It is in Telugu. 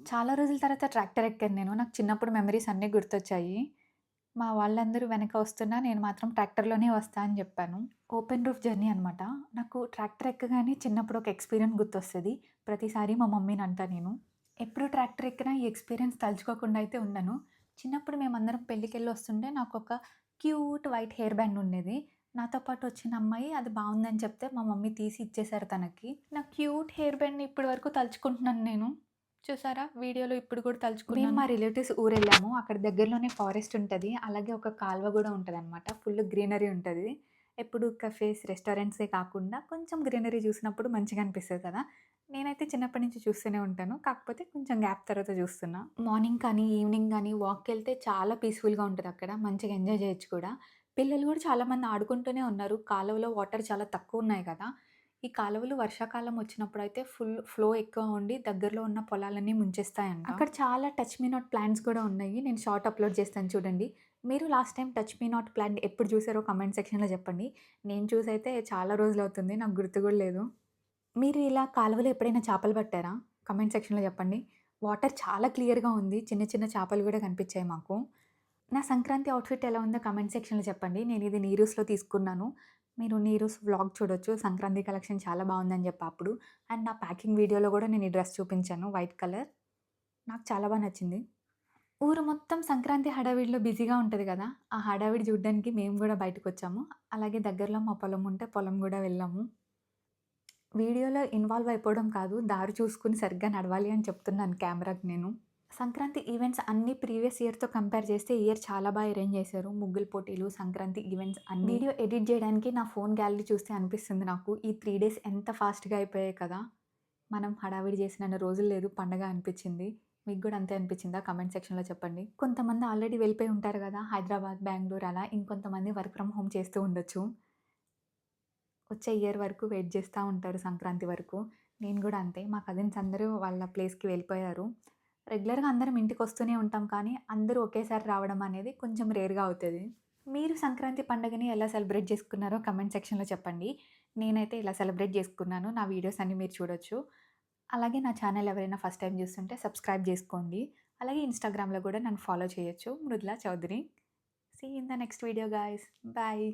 చాలా రోజుల తర్వాత ట్రాక్టర్ ఎక్కాను నేను. నాకు చిన్నప్పుడు మెమరీస్ అన్నీ గుర్తొచ్చాయి. మా వాళ్ళందరూ వెనక వస్తున్నా, నేను మాత్రం ట్రాక్టర్‌లోనే వస్తా అని చెప్పాను ఓపెన్ రూఫ్ జర్నీ అనమాట. నాకు ట్రాక్టర్ ఎక్కగానే చిన్నప్పుడు ఒక ఎక్స్‌పీరియన్స్ గుర్తొస్తుంది ప్రతిసారి మా మమ్మీని అంటా నేను. ఎప్పుడు ట్రాక్టర్ ఎక్కినా ఈ ఎక్స్‌పీరియన్స్ తలుచుకోకుండా అయితే ఉండను. చిన్నప్పుడు మేమందరం పెళ్ళికెళ్ళి వస్తుంటే ఒక క్యూట్ వైట్ హెయిర్ బ్యాండ్ ఉండేది. నాతో పాటు వచ్చిన అమ్మాయి అది బాగుందని చెప్తే మా మమ్మీ తీసి ఇచ్చేసారు తనకి. నా క్యూట్ హెయిర్ బ్యాండ్‌ని ఇప్పటి వరకు తలుచుకుంటున్నాను నేను. చూసారా? వీడియోలో ఇప్పుడు కూడా మేము తలుచుకున్నాను. మా రిలేటివ్స్ ఊరెళ్ళాము. అక్కడ దగ్గరలోనే ఫారెస్ట్ ఉంటది. అలాగే ఒక కాలువ గూడా ఉంటదనమాట. ఫుల్ గ్రీనరీ ఉంటది. ఎప్పుడు కఫేస్, రెస్టారెంట్సే కాకుండా కొంచెం గ్రీనరీ చూసినప్పుడు మంచిగా అనిపిస్తది కదా! నేనైతే చిన్నప్పటి నుంచి చూస్తూనే ఉంటాను. కాకపోతే కొంచెం గ్యాప్ తర్వాత చూస్తున్నా. మార్నింగ్ కానీ, ఈవినింగ్ గానీ వాక్‌కెళ్తే చాలా పీస్‌ఫుల్‌గా ఉంటదక్కడ. మంచిగా ఎంజాయ్ చేయొచ్చు కూడా. పిల్లలు కూడా చాలామంది ఆడుకుంటూనే ఉన్నారు. కాలువలో వాటర్ చాలా తక్కువున్నాయి కదా! ఈ కాలువలు వర్షాకాలం వచ్చినప్పుడు అయితే ఫుల్ ఫ్లో ఎక్కువ ఉండి దగ్గరలో ఉన్న పొలాలన్నీ ముంచేస్తాయండి అక్కడ చాలా టచ్ మీ నాట్ ప్లాంట్స్ కూడా ఉన్నాయి. నేను షార్ట్ అప్‌లోడ్ చేస్తాను చూడండి. మీరు last time touch me not plant ఎప్పుడు చూసారో కామెంట్ సెక్షన్‌లో చెప్పండి. నేను చూసైతే చాలా రోజులు అవుతుంది నాకు గుర్తు కూడా లేదు. మీరు ఇలా కాలువలో ఎప్పుడైనా చేపలు పట్టారా? కామెంట్ సెక్షన్‌లో చెప్పండి. వాటర్ చాలా క్లియర్‌గా ఉంది. చిన్న చిన్న చేపలు కూడా కనిపించాయి మాకు. నా సంక్రాంతి అవుట్‌ఫిట్ ఎలా ఉందో కామెంట్ సెక్షన్‌లో చెప్పండి. నేను ఇది నీరూస్‌లో తీసుకున్నాను. మీరు నీరుస్ వ్లాగ్ చూడొచ్చు. సంక్రాంతి కలెక్షన్ చాలా బాగుందని చెప్పి అప్పుడు. అండ్ నా ప్యాకింగ్ వీడియోలో కూడా నేను ఈ డ్రెస్ చూపించాను వైట్ కలర్. నాకు చాలా బాగా నచ్చింది. ఊరు మొత్తం సంక్రాంతి హడావిడిలో బిజీగా ఉంటుంది కదా! ఆ హడావిడి చూడడానికి మేము కూడా బయటకొచ్చాము. అలాగే దగ్గరలో మా పొలం ఉంటే పొలం కూడా వెళ్ళాము. వీడియోలో ఇన్వాల్వ్ అయిపోవడం కాదు. దారి చూసుకుని సరిగ్గా నడవాలి అని చెప్తున్నాను కెమెరాకి నేను. సంక్రాంతి ఈవెంట్స్ అన్నీ ప్రీవియస్ ఇయర్‌తో కంపేర్ చేస్తే ఇయర్ చాలా బా అరేంజ్ చేశారు. ముగ్గుల పోటీలు, సంక్రాంతి ఈవెంట్స్ అన్నీ. వీడియో ఎడిట్ చేయడానికి నా ఫోన్ గ్యాలరీ చూస్తే అనిపిస్తుంది నాకు. ఈ 3 డేస్ ఎంత ఫాస్ట్‌గా అయిపోయాయి కదా! మనం హడావిడి చేసినన్ని రోజులు లేదు. పండగ అనిపించింది. మీకు కూడా అంతే అనిపించిందా? కామెంట్ సెక్షన్‌లో చెప్పండి. కొంతమంది ఆల్రెడీ వెళ్ళిపోయి ఉంటారు కదా! హైదరాబాద్, బెంగుళూరు అలా. ఇంకొంతమంది వర్క్ ఫ్రమ్ హోమ్ చేస్తూ ఉండొచ్చు. వచ్చే ఇయర్ వరకు వెయిట్ చేస్తా ఉంటారు సంక్రాంతి వరకు. నేను కూడా అంతే. మా కజిన్స్ అందరూ వాళ్ళ ప్లేస్‌కి వెళ్ళిపోయారు. రెగ్యులర్‌గా అందరం ఇంటికి వస్తూనే ఉంటాం కానీ, అందరూ ఒకేసారి రావడం అనేది కొంచెం రేర్‌గా అవుతుంది మీరు సంక్రాంతి పండుగని ఎలా సెలబ్రేట్ చేసుకున్నారో కామెంట్ సెక్షన్‌లో చెప్పండి. నేనైతే ఇలా సెలబ్రేట్ చేసుకున్నాను. నా వీడియోస్ అన్నీ మీరు చూడొచ్చు. అలాగే నా ఛానల్ ఎవరైనా ఫస్ట్ టైం చూస్తుంటే సబ్స్క్రైబ్ చేసుకోండి. అలాగే ఇన్‌స్టాగ్రామ్‌లో కూడా నన్ను ఫాలో చేయొచ్చు. Mridula Chowdary. See in the next video guys bye